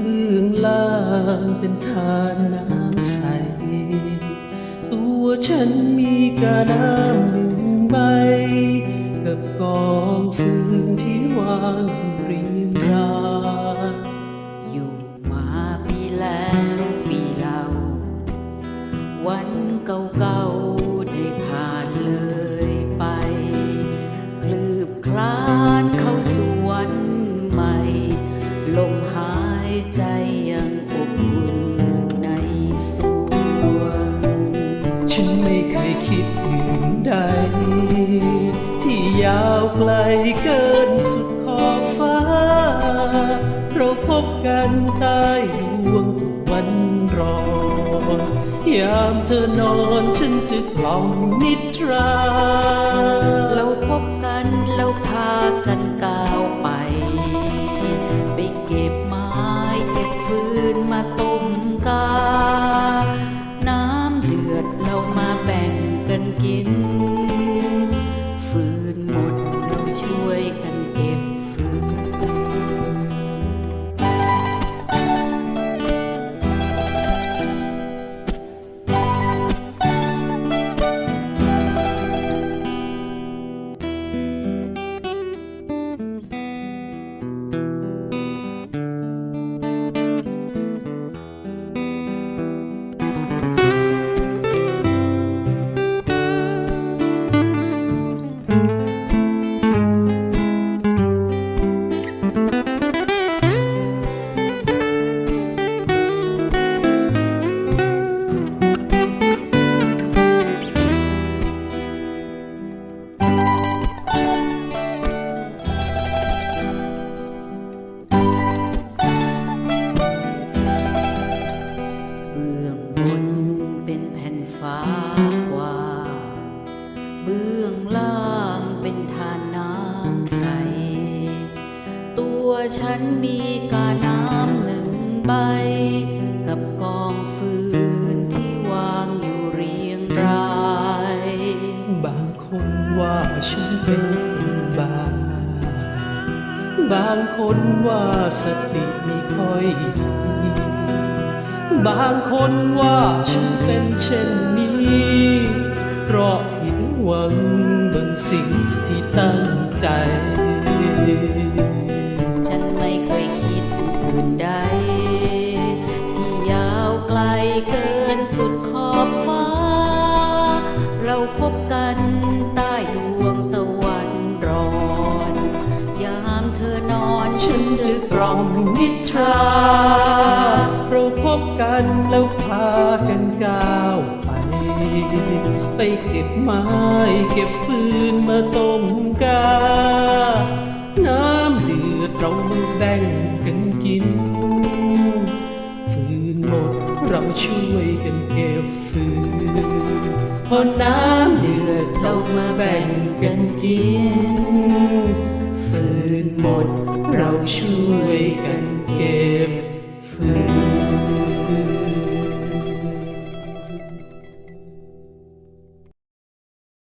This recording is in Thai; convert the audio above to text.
เบื้องล่างเป็นทานน้ำใส ตัวฉันมีกระน้ำหนึ่ง ยาวไกลเกินสุดขอบฟ้า เราพบกันใต้ดวงวันรอยามเธอนอนฉันจะกล่อมนิทรา เราพบกันเราพากัน ช่วยกัน ฉันมีกาน้ำหนึ่งใบ กับกองฟืนที่วางอยู่เรียงราย บางคนว่าฉันเป็นบา บางคนว่าสติไม่ค่อยดีบางคนว่าฉันเป็นเช่นนี้ เพราะผิดหวังบนสิ่งที่ตั้งใจ คิดอื่นใด ที่ยาวไกลเกินสุดขอบฟ้า เราพบกันใต้ดวงตะวันร้อน ยามเธอนอนฉันจะกกล่ออมนิทราเราพบกันแล้วพากันก้าวไป ไปเก็บไม้เก็บฟืนมาต้มกา น้ำเดือด เรามาแบ่งกันกินฟืนหมดเราช่วยกันเก็บฟืนพอน้ำเดือดเรามาแบ่งกันกิน